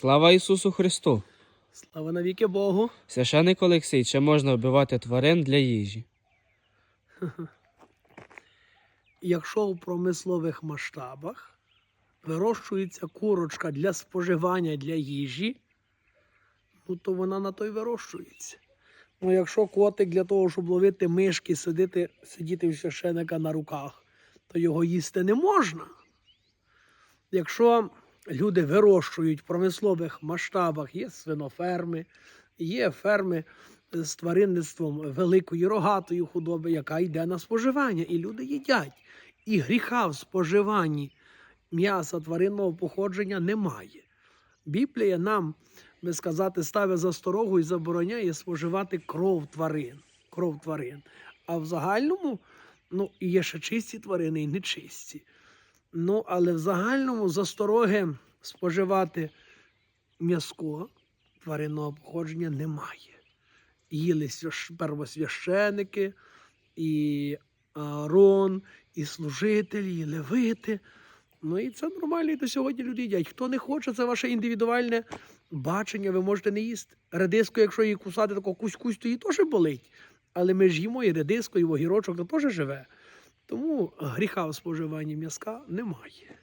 Слава Ісусу Христу! Слава навіки Богу. Священик Олексій, чи можна вбивати тварин для їжі? Якщо в промислових масштабах вирощується курочка для споживання для їжі, ну то вона на то й вирощується. Ну, якщо котик для того, щоб ловити мишки, сидіти, сидіти в священика на руках, то його їсти не можна. Якщо люди вирощують в промислових масштабах, є свиноферми, є ферми з тваринництвом великої рогатої худоби, яка йде на споживання, і люди їдять. І гріха в споживанні м'яса тваринного походження немає. Біблія нам, би сказати, ставить засторогу і забороняє споживати кров тварин. Кров тварин. А в загальному ну, є ще чисті тварини і нечисті. Ну, але в загальному застороги споживати м'язко тваринного походження немає. Їли первосвященики, і Аарон, і служителі, і левити. Ну і це нормально, і до сьогодні люди їдять. Хто не хоче, це ваше індивідуальне бачення, ви можете не їсти. Редиску, якщо її кусати, тако кусь-кусь, то її теж болить. Але ми ж їмо і редиску, і огірочок, то теж живе. Тому гріха у споживанні м'язка немає.